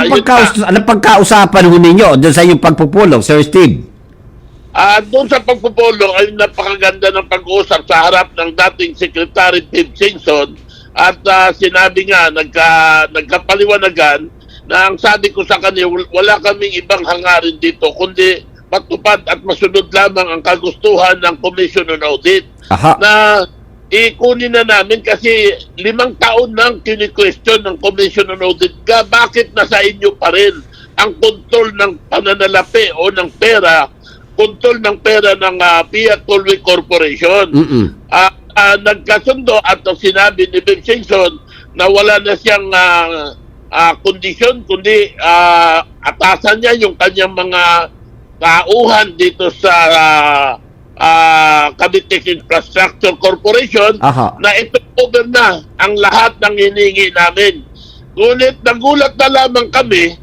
na pagkaus- ano pagkausapan ho ninyo doon sa inyong pagpupulong, Sir Steve? Ah, doon sa pagpupulong ay napakaganda ng pag-uusap sa harap ng dating Secretary Tim Singson at ah, sinabi nga nagka nagkapaliwanagan na ang sabi ko sa kanya wal- wala kaming ibang hangarin dito kundi matupad at masunod lamang ang kagustuhan ng Commission on Audit Aha. na ikunin na namin kasi limang taon nang kini-question ng Commission on Audit ka, bakit nasa inyo pa rin ang kontrol ng pananalapi o ng pera, kontrol ng pera ng uh, Fiat Tollway Corporation. Ah, ah, nagkasundo at sinabi ni Ben Singson na wala na siyang ah, ah, kondisyon kundi ah, atasan niya yung kanyang mga tauhan dito sa ah, ah, Cavite Infrastructure Corporation Aha. na ito over na ang lahat ng hinihingi namin. Ngunit nagulat na lamang kami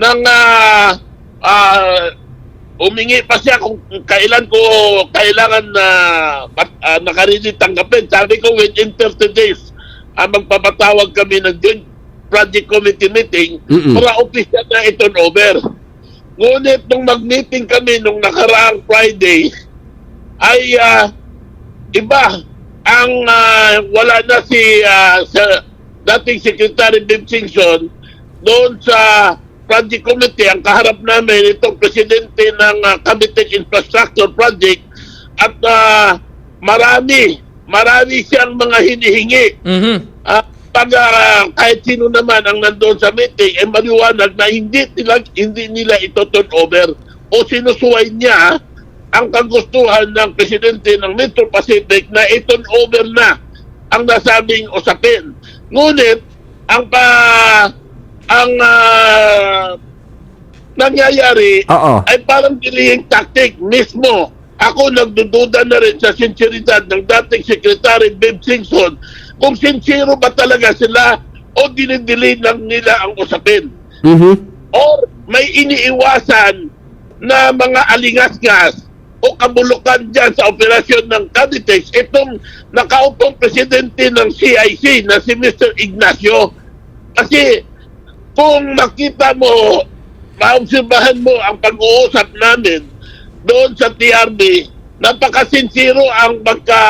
ng ah, ah, umingi pa siya kung kailan ko kailangan na uh, nakarinig tanggapin. Sabi ko within 30 days uh, magpapatawag kami ng joint project committee meeting Mm-mm. para opisyal na ito over. Ngunit nung mag-meeting kami nung nakaraang Friday, ay ah, iba. Ang ah, wala na si ah, sa dating Secretary Bim Singson doon sa project committee. Ang kaharap namin itong presidente ng uh, Cavite Infrastructure Project at ah, marami marami siyang mga hinihingi. Mhm. Ah, pag ah, kahit sino naman ang nandoon sa meeting, eh maliwanag na hindi nila, hindi nila ito turn over o sinusuway niya ang kagustuhan ng presidente ng Metro Pacific na i-turn over na ang nasabing usapin. Ngunit, ang pa ang ah, nangyayari Oo. ay parang delaying tactic mismo. Ako nagdududa na rin sa sinseridad ng dating Secretary Bim Singson kung sincero ba talaga sila o dinidelay lang nila ang usapin. Mhm. Or may iniiwasan na mga alingas-ngas o kabulukan dyan sa operasyon ng Cavitex itong nakaupong presidente ng CIC na si Mr. Ignacio. Kasi kung makita mo, maobserbahan mo ang pag-uusap namin doon sa TRB, napakasinsiro ang pagka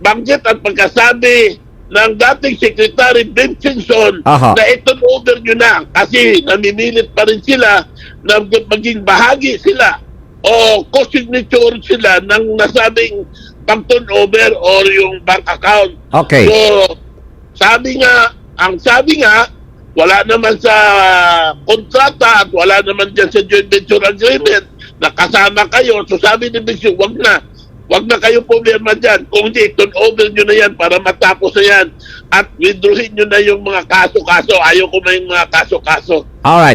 banggit at pagkasabi ng dating Secretary Ben Simpson Aha. na ito over nyo na kasi namimilit pa rin sila na maging bahagi sila o co-signature sila ng nasabing pag-turn over or yung bank account. Okay. So, sabi nga, ang sabi nga, wala naman sa kontrata at wala naman dyan sa joint venture agreement na kasama kayo. So sabi ni Bixio, wag na. Wag na kayo pumirma dyan. Kung hindi, turn over nyo na yan para matapos na yan. At withdrawin nyo na yung mga kaso-kaso. Ayaw ko may mga kaso-kaso. Alright.